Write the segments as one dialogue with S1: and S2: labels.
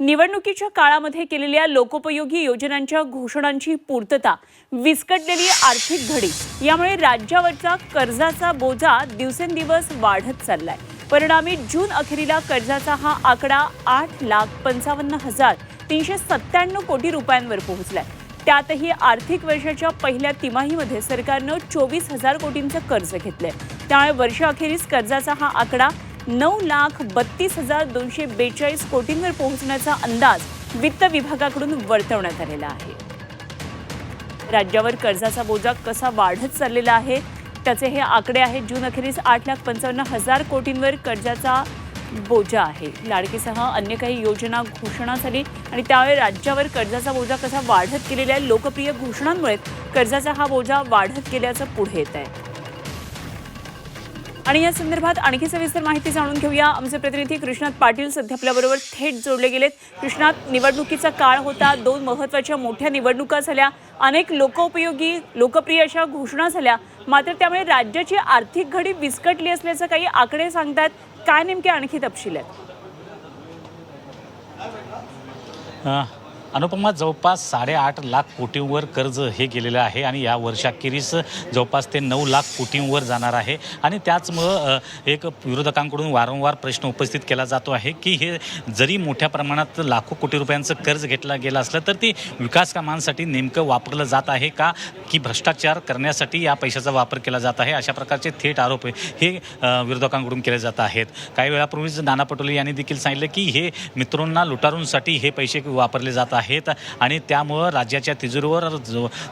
S1: निवडणुकीच्या काळामध्ये केलेल्या लोकोपयोगी योजनांच्या घोषणांची पूर्तता विस्कटलेली आर्थिक घडी यामुळे राज्यावरचा कर्जाचा बोजा दिवसेंदिवस वाढत चाललाय. परिणामी जून अखेरीला कर्जाचा हा आकडा आठ लाख पंचावन्न हजार तीनशे सत्त्याण्णव कोटी रुपयांवर पोहोचलाय. त्यातही आर्थिक वर्षाच्या पहिल्या तिमाहीमध्ये सरकारनं चोवीस हजार कोटींचं कर्ज घेतलंय. त्यामुळे वर्षअखेरीस कर्जाचा हा आकडा नऊ लाख बत्तीस हजार दोनशे बेचाळीस कोटींवर पोहोचण्याचा अंदाज वित्त विभागाकडून वर्तवण्यात आलेला आहे. राज्यावर कर्जाचा बोजा कसा वाढत चाललेला आहे त्याचे हे आकडे आहेत. जून अखेरीस आठ लाख पंचावन्न हजार कोटींवर कर्जाचा बोजा आहे. लाडकीसह अन्य काही योजना घोषणा झाली आणि त्यावेळी राज्यावर कर्जाचा बोजा कसा वाढत गेलेल्या लोकप्रिय घोषणांमुळे कर्जाचा हा बोजा वाढत गेल्याचं पुढे येत आहे. आणि या संदर्भात आणखी सविस्तर माहिती जाणून घेऊया. आमचे प्रतिनिधी कृष्णात पाटील सध्या आपल्याबरोबर थेट जोडले गेलेत. कृष्णात निवडणुकीचा काळ होता. दोन महत्त्वाच्या मोठ्या निवडणुका झाल्या. अनेक लोकोपयोगी लोकप्रिय अशा घोषणा झाल्या. मात्र त्यामुळे राज्याची आर्थिक घडी विस्कटली असल्याचं काही आकडे सांगतात काय नेमके आणखी तपशील आहेत?
S2: अनुपमा जवळपास साडेआठ लाख कोटींवर कर्ज हे गेलेलं आहे आणि या वर्षाखेरीस जवळपास ते नऊ लाख कोटींवर जाणार आहे. आणि त्याचमुळं एक विरोधकांकडून वारंवार प्रश्न उपस्थित केला जातो आहे की हे जरी मोठ्या प्रमाणात लाखो कोटी रुपयांचं कर्ज घेतलं गेलं असलं तर ते विकास कामांसाठी नेमकं वापरलं जात आहे का की भ्रष्टाचार करण्यासाठी या पैशाचा वापर केला जात आहे अशा प्रकारचे थेट आरोप हे विरोधकांकडून केले जात आहेत. काही वेळापूर्वीच नाना पटोले यांनी देखील सांगितलं की हे मित्रांना लुटारूंसाठी हे पैसे वापरले जात आहेत आणि त्यामुळं राज्याच्या तिजोरीवर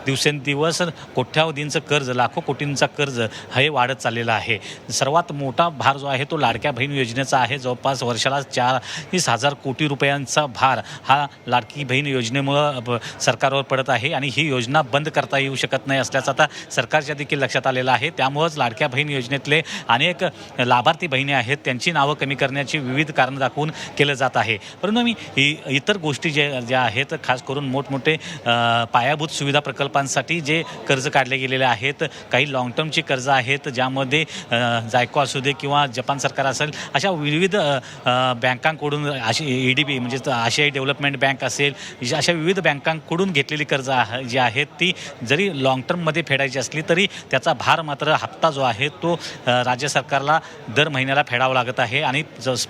S2: दिवसेंदिवस कोट्यावधींचं कर्ज लाखो कोटींचा कर्ज हे वाढत चाललेलं आहे. सर्वात मोठा भार जो आहे तो लाडक्या बहीण योजनेचा आहे. जवळपास वर्षाला चाळीस हजार कोटी रुपयांचा भार हा लाडकी बहीण योजनेमुळं ब- सरकारवर पडत आहे आणि ही योजना बंद करता येऊ शकत नाही असल्याचं आता सरकारच्या देखील लक्षात आलेलं आहे. त्यामुळंच लाडक्या बहीण योजनेतले अनेक लाभार्थी बहिणी आहेत. त्यांची नावं कमी करण्याची विविध कारणं दाखवून केलं जात आहे. परंतु मी इतर गोष्टी ज्या ज्या आहेत खास करून मोठमोठे पायाभूत सुविधा प्रकल्पांसाठी जे कर्ज काढले गेलेले आहेत काही लाँग टर्मची कर्ज आहेत ज्यामध्ये जायको असू दे किंवा जपान सरकार असेल अशा विविध बँकांकडून अशी ई डी बी म्हणजे आशियाई डेव्हलपमेंट बँक असेल अशा विविध बँकांकडून घेतलेली कर्ज आह- जी आहेत ती जरी लाँग टर्ममध्ये फेडायची असली तरी त्याचा भार मात्र हप्ता जो आहे तो राज्य सरकारला दर महिन्याला फेडावा लागत आहे. आणि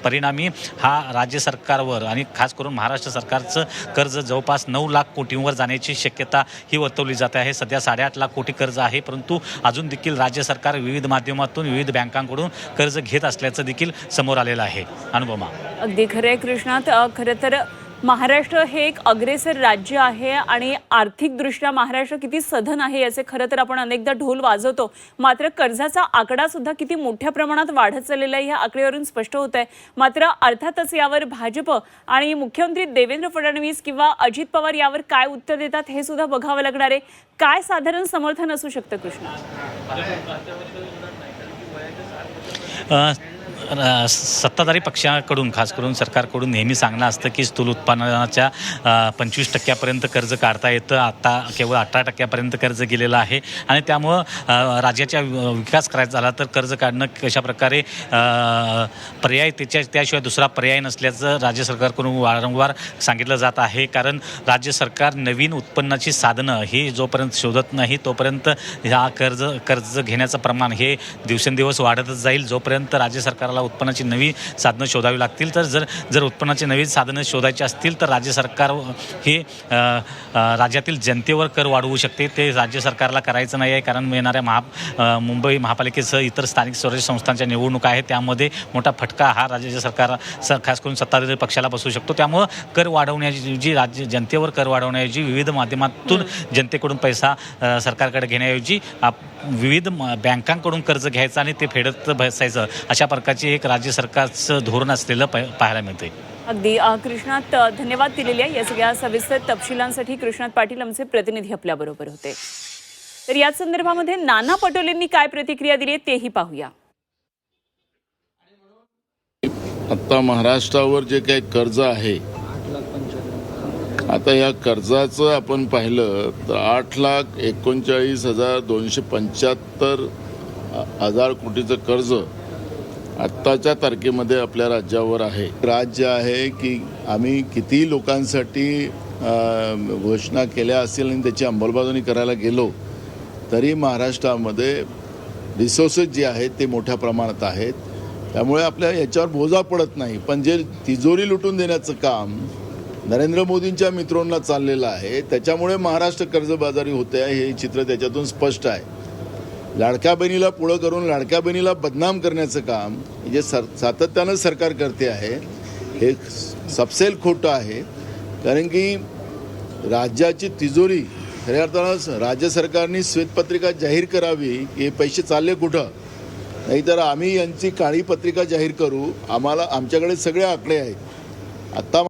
S2: परिणामी हा राज्य सरकारवर आणि खास करून महाराष्ट्र सरकारचं कर्ज जवळपास नऊ लाख कोटींवर जाण्याची शक्यता ही वर्तवली जाते आहे. सध्या साडेआठ लाख कोटी कर्ज आहे परंतु अजून देखील राज्य सरकार विविध माध्यमातून विविध बँकांकडून कर्ज घेत असल्याचं देखील समोर आलेलं आहे. अनुपमा
S1: अगदी खरं आहे कृष्णात खरं तर महाराष्ट्र हे एक अग्रेसर राज्य आहे आणि आर्थिकदृष्ट्या महाराष्ट्र किती सधन आहे याचे खरं तर आपण अनेकदा ढोल वाजवतो. मात्र कर्जाचा आकडा सुद्धा किती मोठ्या प्रमाणात वाढत चाललेला आहे या आकडेवरून स्पष्ट होत आहे. मात्र अर्थातच यावर भाजप आणि मुख्यमंत्री देवेंद्र फडणवीस किंवा अजित पवार यावर काय उत्तर देतात हे सुद्धा बघावं लागणार आहे. काय साधारण समर्थन असू शकतं कृष्णा?
S2: सत्ताधारी पक्षाकडून खास करून सरकारकडून नेहमी सांगणं असतं की स्थूल उत्पन्नाच्या पंचवीस टक्क्यापर्यंत कर्ज काढता येतं. आता केवळ अठरा टक्क्यापर्यंत कर्ज गेलेलं आहे. आणि त्यामुळं राज्याच्या विकास करायचा झाला तर कर्ज काढणं कशा प्रकारे पर्याय त्याच्या त्याशिवाय दुसरा पर्याय नसल्याचं राज्य सरकारकडून वारंवार सांगितलं जात आहे. कारण राज्य सरकार नवीन उत्पन्नाची साधनं ही जोपर्यंत शोधत नाही तोपर्यंत ह्या कर्ज कर्ज घेण्याचं प्रमाण हे दिवसेंदिवस वाढतच जाईल. जोपर्यंत राज्य सरकार सरकारला उत्पन्नाची नवी साधनं शोधावी लागतील. तर जर जर उत्पन्नाची नवी साधनं शोधायची असतील तर राज्य सरकार हे राज्यातील जनतेवर कर वाढवू शकते. ते राज्य सरकारला करायचं नाही आहे. कारण येणाऱ्या महा मुंबई महापालिकेसह इतर स्थानिक स्वराज्य संस्थांच्या निवडणुका आहेत. त्यामध्ये मोठा फटका हा राज्य सरकार सर खास करून सत्ताधारी पक्षाला बसू शकतो. त्यामुळं कर वाढवण्याची जी राज्य जनतेवर कर वाढवण्याऐवजी विविध माध्यमातून जनतेकडून पैसा सरकारकडे घेण्याऐवजी आप विविध म- बँकांकडून कर्ज घ्यायचं आणि ते फेडत बसायचं अशा प्रकारचे एक राज्य सरकारचं धोरण असलेलं प- पाहायला मिळते
S1: अगदी. कृष्णात धन्यवाद दिलेल्या या सगळ्या सविस्तर तपशिलांसाठी कृष्णात पाटील आमचे प्रतिनिधी आपल्याबरोबर होते. तर याच संदर्भामध्ये नाना पटोलेंनी काय प्रतिक्रिया दिली आहे तेही पाहूया.
S3: आता महाराष्ट्रावर जे काही कर्ज आहे आता या कर्जाचं आपण पाहिलं तर आठ लाख एकोणचाळीस हजार दोनशे पंच्याहत्तर हजार कोटीचं कर्ज आत्ताच्या तारखेमध्ये आपल्या राज्यावर आहे. राज्य आहे की आम्ही किती लोकांसाठी घोषणा केल्या असतील आणि त्याची अंमलबजावणी करायला गेलो तरी महाराष्ट्रामध्ये रिसोर्सेस जे आहेत ते मोठ्या प्रमाणात आहेत. त्यामुळे आपल्या याच्यावर बोजा पडत नाही. पण जे तिजोरी लुटून देण्याचं काम नरेंद्र मोदींच्या मित्रांना चाललेलं आहे त्याच्यामुळे महाराष्ट्र कर्जबाजारी होते आहे हे चित्र त्याच्यातून स्पष्ट आहे. लाडक्या बहिणीला पुढं करून लाडक्या बहिणीला बदनाम करण्याचं काम जे सर सातत्यानं सरकार करते आहे हे सपसेल खोटं आहे. कारण की राज्याची तिजोरी खऱ्या अर्थानं राज्य सरकारने श्वेतपत्रिका जाहीर करावी की हे पैसे चालले कुठं? नाहीतर आम्ही यांची काळी पत्रिका जाहीर करू आम्हाला आमच्याकडे सगळे आकडे आहेत. आत्ता